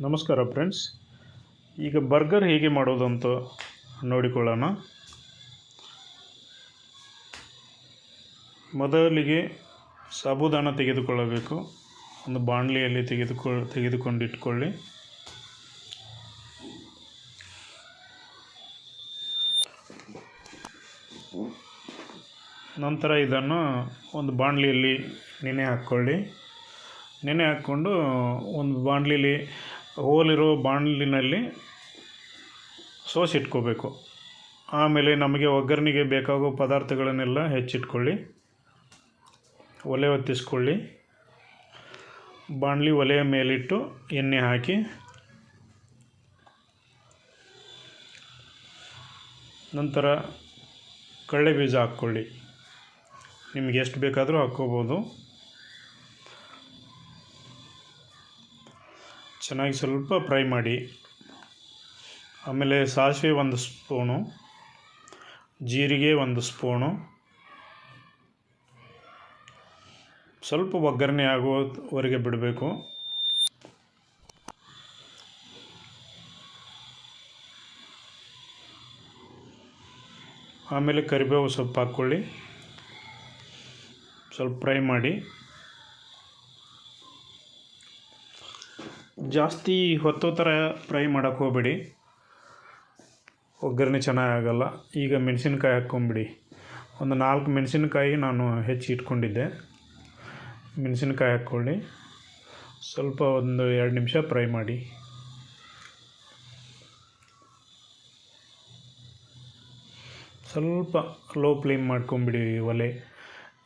ನಮಸ್ಕಾರ ಫ್ರೆಂಡ್ಸ್. ಈಗ ಬರ್ಗರ್ ಹೇಗೆ ಮಾಡೋದು ಅಂತ ನೋಡಿಕೊಳ್ಳೋಣ. ಮೊದಲಿಗೆ ಸಾಬೂದಾನ ತೆಗೆದುಕೊಳ್ಳಬೇಕು. ಒಂದು ಬಾಣಲಿಯಲ್ಲಿ ತೆಗೆದುಕೊ, ತೆಗೆದುಕೊಂಡಿಟ್ಕೊಳ್ಳಿ. ನಂತರ ಇದನ್ನು ಒಂದು ಬಾಣಲಿಯಲ್ಲಿ ನೆನೆ ಹಾಕ್ಕೊಳ್ಳಿ. ನೆನೆ ಹಾಕ್ಕೊಂಡು ಒಂದು ಬಾಣಲಿಲಿ ಹೋಲಿರೋ ಬಾಣಲಿನಲ್ಲಿ ಸೋಸಿಟ್ಕೋಬೇಕು. ಆಮೇಲೆ ನಮಗೆ ಒಗ್ಗರಣೆಗೆ ಬೇಕಾಗೋ ಪದಾರ್ಥಗಳನ್ನೆಲ್ಲ ಹೆಚ್ಚಿಟ್ಕೊಳ್ಳಿ. ಒಲೆ ಹೊತ್ತಿಸ್ಕೊಳ್ಳಿ ಬಾಣಲಿ ಒಲೆಯ ಮೇಲಿಟ್ಟು ಎಣ್ಣೆ ಹಾಕಿ. ನಂತರ ಕಡಲೆ ಬೀಜ ಹಾಕ್ಕೊಳ್ಳಿ. ನಿಮಗೆ ಎಷ್ಟು ಬೇಕಾದರೂ ಹಾಕ್ಕೋಬೋದು. ಚೆನ್ನಾಗಿ ಸ್ವಲ್ಪ ಫ್ರೈ ಮಾಡಿ, ಆಮೇಲೆ ಸಾಸಿವೆ ಒಂದು ಸ್ಪೂನು, ಜೀರಿಗೆ ಒಂದು ಸ್ಪೂನು, ಸ್ವಲ್ಪ ಒಗ್ಗರಣೆ ಆಗುವವರೆಗೆ ಬಿಡಬೇಕು. ಆಮೇಲೆ ಕರಿಬೇವು ಸೊಪ್ಪು ಹಾಕ್ಕೊಳ್ಳಿ. ಸ್ವಲ್ಪ ಫ್ರೈ ಮಾಡಿ. ಜಾಸ್ತಿ ಹೊತ್ತೋ ಥರ ಫ್ರೈ ಮಾಡೋಕ್ಕೆ ಹೋಗಬೇಡಿ. ಒಗ್ಗರಣೆ ಚೆನ್ನಾಗಾಗಲ್ಲ. ಈಗ ಮೆಣಸಿನ್ಕಾಯಿ ಹಾಕ್ಕೊಂಬಿಡಿ. ಒಂದು ನಾಲ್ಕು ಮೆಣಸಿನ್ಕಾಯಿ ನಾನು ಹೆಚ್ಚಿ ಇಟ್ಕೊಂಡಿದ್ದೆ. ಮೆಣಸಿನ್ಕಾಯಿ ಹಾಕ್ಕೊಳ್ಳಿ. ಸ್ವಲ್ಪ ಒಂದು ಎರಡು ನಿಮಿಷ ಫ್ರೈ ಮಾಡಿ. ಸ್ವಲ್ಪ ಲೋ ಫ್ಲೇಮ್ ಮಾಡ್ಕೊಂಬಿಡಿ ಒಲೆ.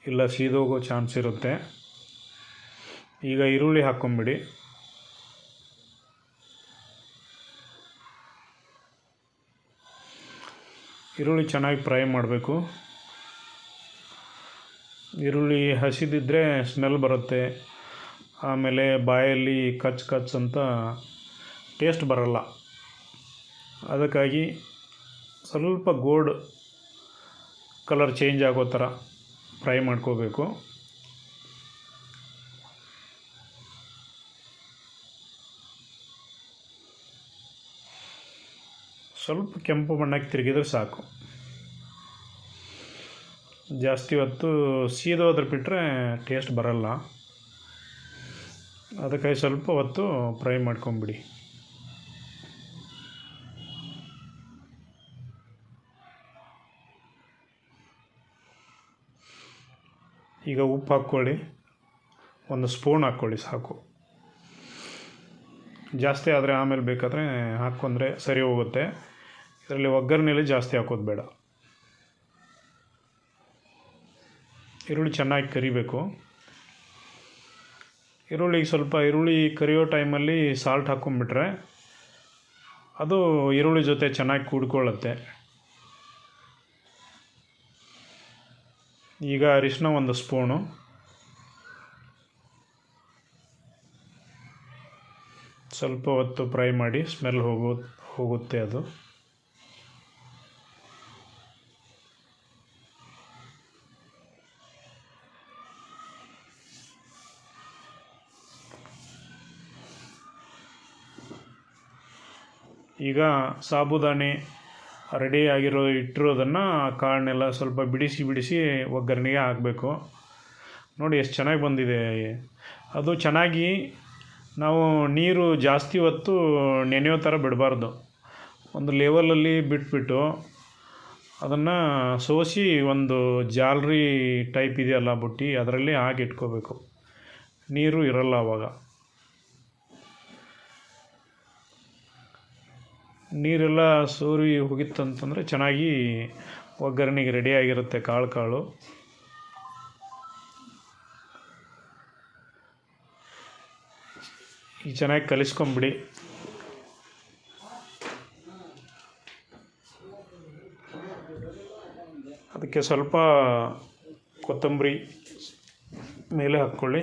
ಇಲ್ಲ ಸೀದೋಗೋ ಚಾನ್ಸ್ ಇರುತ್ತೆ. ಈಗ ಈರುಳ್ಳಿ ಹಾಕ್ಕೊಂಬಿಡಿ. ಈರುಳ್ಳಿ ಚೆನ್ನಾಗಿ ಫ್ರೈ ಮಾಡಬೇಕು. ಈರುಳ್ಳಿ ಹಸಿದಿದ್ದರೆ ಸ್ಮೆಲ್ ಬರುತ್ತೆ. ಆಮೇಲೆ ಬಾಯಲ್ಲಿ ಕಚ್ ಕಚ್ ಅಂತ ಟೇಸ್ಟ್ ಬರಲ್ಲ. ಅದಕ್ಕಾಗಿ ಸ್ವಲ್ಪ ಗೋಲ್ಡ್ ಕಲರ್ ಚೇಂಜ್ ಆಗೋ ಥರ ಫ್ರೈ ಮಾಡ್ಕೋಬೇಕು. ಸ್ವಲ್ಪ ಕೆಂಪು ಬಣ್ಣಕ್ಕೆ ತಿರುಗಿದ್ರೆ ಸಾಕು. ಜಾಸ್ತಿ ಹೊತ್ತು ಸೀದೋದ್ರೆ ಬಿಟ್ಟರೆ ಟೇಸ್ಟ್ ಬರಲ್ಲ. ಅದಕ್ಕಾಗಿ ಸ್ವಲ್ಪ ಹೊತ್ತು ಫ್ರೈ ಮಾಡ್ಕೊಂಬಿಡಿ. ಈಗ ಉಪ್ಪು ಹಾಕ್ಕೊಳ್ಳಿ. ಒಂದು ಸ್ಪೂನ್ ಹಾಕ್ಕೊಳ್ಳಿ ಸಾಕು. ಜಾಸ್ತಿ ಆದರೆ ಆಮೇಲೆ ಬೇಕಾದರೆ ಹಾಕ್ಕೊಂಡ್ರೆ ಸರಿ ಹೋಗುತ್ತೆ. ಇದರಲ್ಲಿ ಒಗ್ಗರಣೆಯಲ್ಲಿ ಜಾಸ್ತಿ ಹಾಕೋದು ಬೇಡ. ಈರುಳ್ಳಿ ಚೆನ್ನಾಗಿ ಕರಿಬೇಕು. ಈರುಳ್ಳಿ ಸ್ವಲ್ಪ ಈರುಳ್ಳಿ ಕರಿಯೋ ಟೈಮಲ್ಲಿ ಸಾಲ್ಟ್ ಹಾಕ್ಕೊಂಬಿಟ್ರೆ ಅದು ಈರುಳ್ಳಿ ಜೊತೆ ಚೆನ್ನಾಗಿ ಕೂಡ್ಕೊಳ್ಳುತ್ತೆ. ಈಗ ಅರಿಶಿನ ಒಂದು ಸ್ಪೂನು. ಸ್ವಲ್ಪ ಹೊತ್ತು ಫ್ರೈ ಮಾಡಿ ಸ್ಮೆಲ್ ಹೋಗೋ, ಹೋಗುತ್ತೆ ಅದು. ಈಗ ಸಾಬುದಾನೆ ರೆಡಿ ಆಗಿರೋ ಇಟ್ಟಿರೋದನ್ನು ಕಾಳನ್ನೆಲ್ಲ ಸ್ವಲ್ಪ ಬಿಡಿಸಿ ಬಿಡಿಸಿ ಒಗ್ಗರಣೆಗೆ ಹಾಕಬೇಕು. ನೋಡಿ ಎಷ್ಟು ಚೆನ್ನಾಗಿ ಬಂದಿದೆ. ಅದು ಚೆನ್ನಾಗಿ ನಾವು ನೀರು ಜಾಸ್ತಿ ಹೊತ್ತು ನೆನೆಯೋ ಥರ ಬಿಡಬಾರ್ದು. ಒಂದು ಲೆವೆಲಲ್ಲಿ ಬಿಟ್ಬಿಟ್ಟು ಅದನ್ನು ಸೋಸಿ ಒಂದು ಜಾಲರಿ ಟೈಪ್ ಇದೆಯಲ್ಲ ಬುಟ್ಟಿ, ಅದರಲ್ಲಿ ಹಾಕಿ ಇಟ್ಕೋಬೇಕು. ನೀರು ಇರಲ್ಲ ಆವಾಗ ನೀರೆಲ್ಲ ಸೋರಿ ಹೋಗಿತ್ತಂತಂದರೆ ಚೆನ್ನಾಗಿ ಒಗ್ಗರಣೆಗೆ ರೆಡಿಯಾಗಿರುತ್ತೆ ಕಾಳು ಕಾಳು ಈ ಚೆನ್ನಾಗಿ ಕಲಿಸ್ಕೊಂಬಿಡಿ. ಅದಕ್ಕೆ ಸ್ವಲ್ಪ ಕೊತ್ತಂಬರಿ ಮೇಲೆ ಹಾಕ್ಕೊಳ್ಳಿ.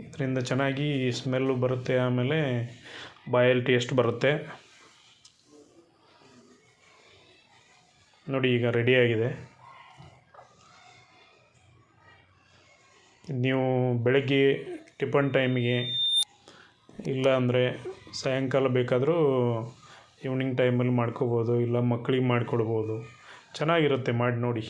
ಇದರಿಂದ ಚೆನ್ನಾಗಿ ಸ್ಮೆಲ್ಲು ಬರುತ್ತೆ ಆಮೇಲೆ ಬಾಯಲ್ಲಿ ಟೇಸ್ಟ್ ಬರುತ್ತೆ. ನೋಡಿ, ಈಗ ರೆಡಿಯಾಗಿದೆ ನೀವು ಬೆಳಗ್ಗೆ ಟಿಫನ್ ಟೈಮಿಗೆ ಇಲ್ಲ ಅಂದರೆ ಸಾಯಂಕಾಲ ಬೇಕಾದರೂ ಈವ್ನಿಂಗ್ ಟೈಮಲ್ಲಿ ಮಾಡ್ಕೋಬೋದು, ಇಲ್ಲ ಮಕ್ಳಿಗೆ ಮಾಡಿಕೊಡ್ಬೋದು. ಚೆನ್ನಾಗಿರುತ್ತೆ, ಮಾಡಿ ನೋಡಿ.